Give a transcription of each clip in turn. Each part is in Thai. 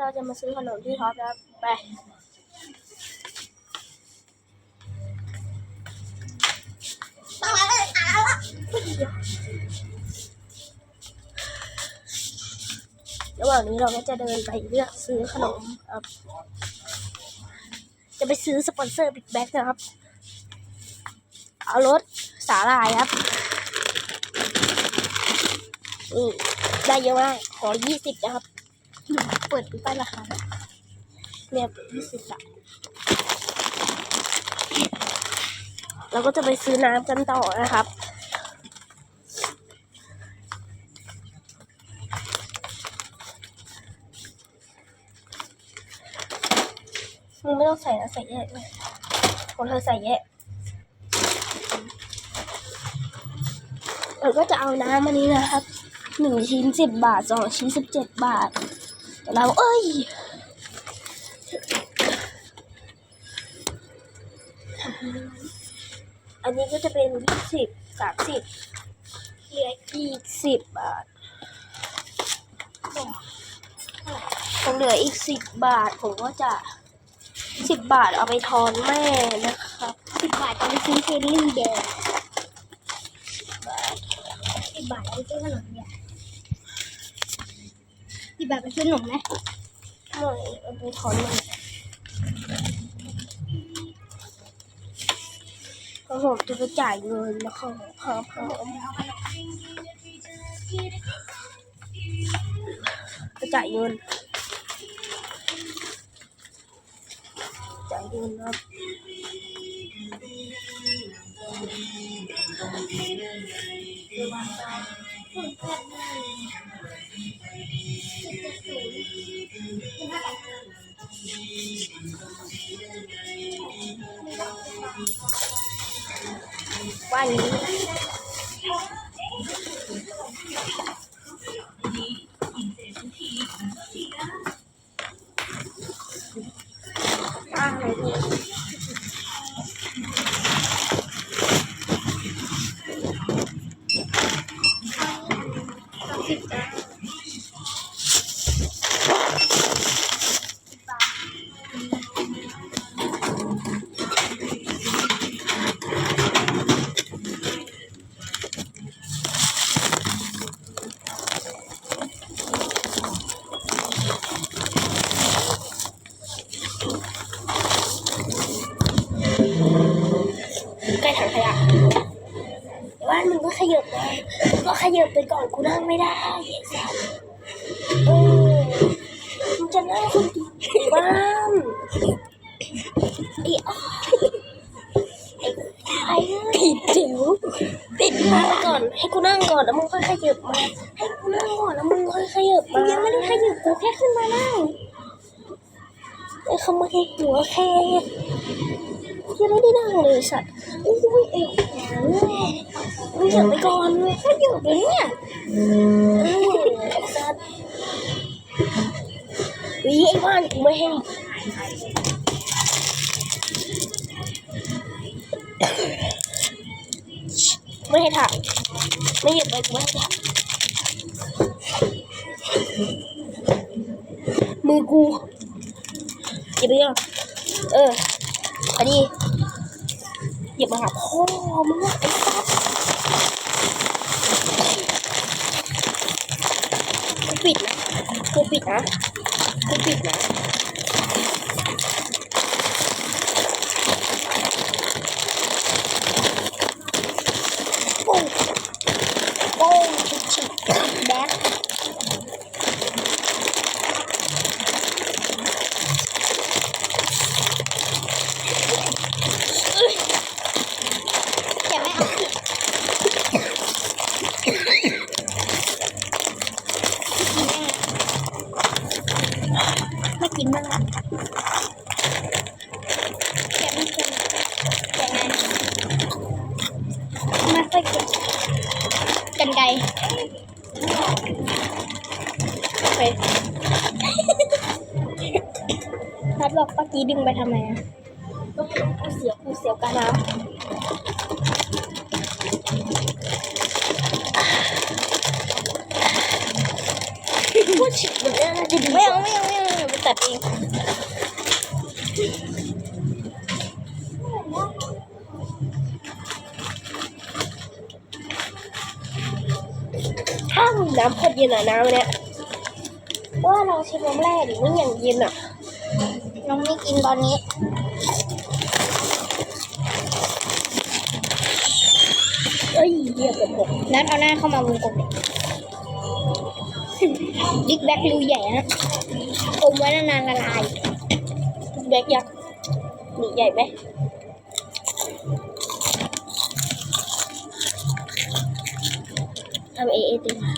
เราจะมาซื้อขนมที่ท็อปแล้วไประหว่างนี้เราก็จะเดินไปเลือกซื้อขนมครับ จะไปซื้อสปอนเซอร์บิ๊กแบ็กนะครับ เอารถสาหร่ายครับนี่ได้เยอะมากขอยี่สิบนะครับ เปิดป้ายราคาด้วยเนี่ยยี่สิบอะเราก็จะไปซื้อน้ำกันต่อนะครับมึงไม่ต้องใส่นะใส่แยกเลยของเธอใส่แยกเราก็จะเอาน้ำอันนี้นะครับหนึ่งชิ้นสิบบาทสองชิ้นสิบเจ็ดบาท เราเอ้ยอันนี้ก็จะเป็นยี่สิบสามสิบเหลืออีกสิบบาทคงเหลืออีกสิบบาท ผมก็จะสิบบาทเอาไปทอนแม่นะครับสิบบาทเอาไปซื้อเจลลี่แดงสิบบาทเอาไปซื้อขนมเนี่ย สิบบาทไปซื้อขนมไหมไม่เอาไปถอนมันแล้วผมจะไปจ่ายเงินนะครับพาพาไปจ่ายเงินจ่ายเงินครับ ว่า ยับไปก่อนกูนั่งไม่ได้เออมึงจะนั่งคนเดียวบ้านไอ้อ้ไอ้ผิดจิ๋วติดมาก่อน ให้กูนั่งก่อนแล้วมึงค่อยขยับมา ให้กูนั่งก่อนแล้วมึงค่อยขยับมายังไม่ได้ขยับกูแค่ขึ้นมานั่งไอ้เขาม่ให้หัวแค่ยังไม่ได้นั่งเลยสัตว์อุ้ยไอ้หัว มึงอย่าไปก่อนเลยเขาอยู่เลยเนี่ยไอ้สัตว์วิไอ้บ้านกูไม่ให้ไม่ให้ถ่ายไม่หยิบไปกูไม่ให้ถ่ายมือกูหยิบไปยังเอออันนี้หยิบมาหาพ่อมึงอะไอ้สัส กูปิดนะกูปิดนะกูปิดนะโป้งโป้งชิคชิคแบ๊ก แต่ไม่เอาผิดไม่กินบ้างละแกะไม่กินแกะไงไม่ค่อยเก็บ กันไกรโอเคพัดบอกเมื่อกี้ดึงไปทำไมอะก็กูเสียวกูเสียวกันนะพูดฉิบเหมือนกันนะจะดีไม่เอาไม่เอาไม่เอาไม่เอาไปตัดเอง น้ำโคตรเย็นอะน้ำเนี่ยว่าเราชิมน้ำแร่ดิมันอย่างเย็นอะน้องไม่กินตอนนี้เอ้ยเรียกกับผมนัดเอาหน้าเข้ามาวงกลมดิกแบ็กรูใหญ่นะอมไว้นานๆละลายแบกยักษ์นี่ใหญ่ไหมทำ A S M A S M R Big Back กรอบหอมค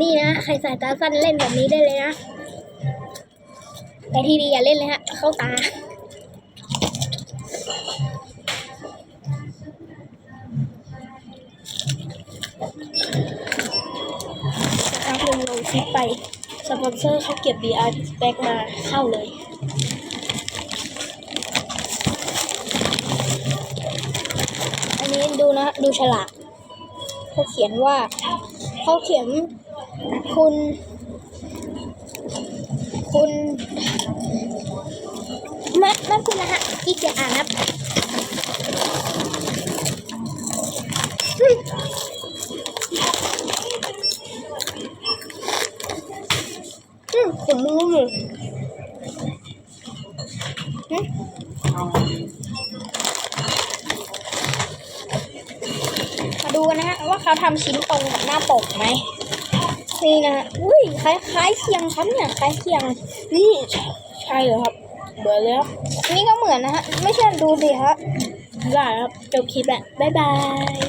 นี่นะใครสายตาสั้นเล่นแบบนี้ได้เลยนะ แต่ทีดีอย่าเล่นเลยฮะ เข้าตา สักพักหนึ่งลงคลิปไป สปอนเซอร์เขาเก็บ BR Back มาเข้าเลยอันนี้ดูนะ ดูฉลากเขาเขียนว่าเขาเขียน คุณ คุณมาไม่คุณนะฮะอีกอย่าอ่านนะอืมอืมผมมือมืออืมมาดูกันนะฮะว่าเขาทำชิ้นตรงกับหน้าปกไหม นี่นะฮะอุ้ยคล้ายคล้ายเคียงครับเนี่ยคล้ายเคียง นี่ใช่เหรอครับเบื่อแล้วนี่ก็เหมือนนะฮะ ไม่ใช่ดูสิฮะได้ครับจบคลิปแหละบ๊ายบาย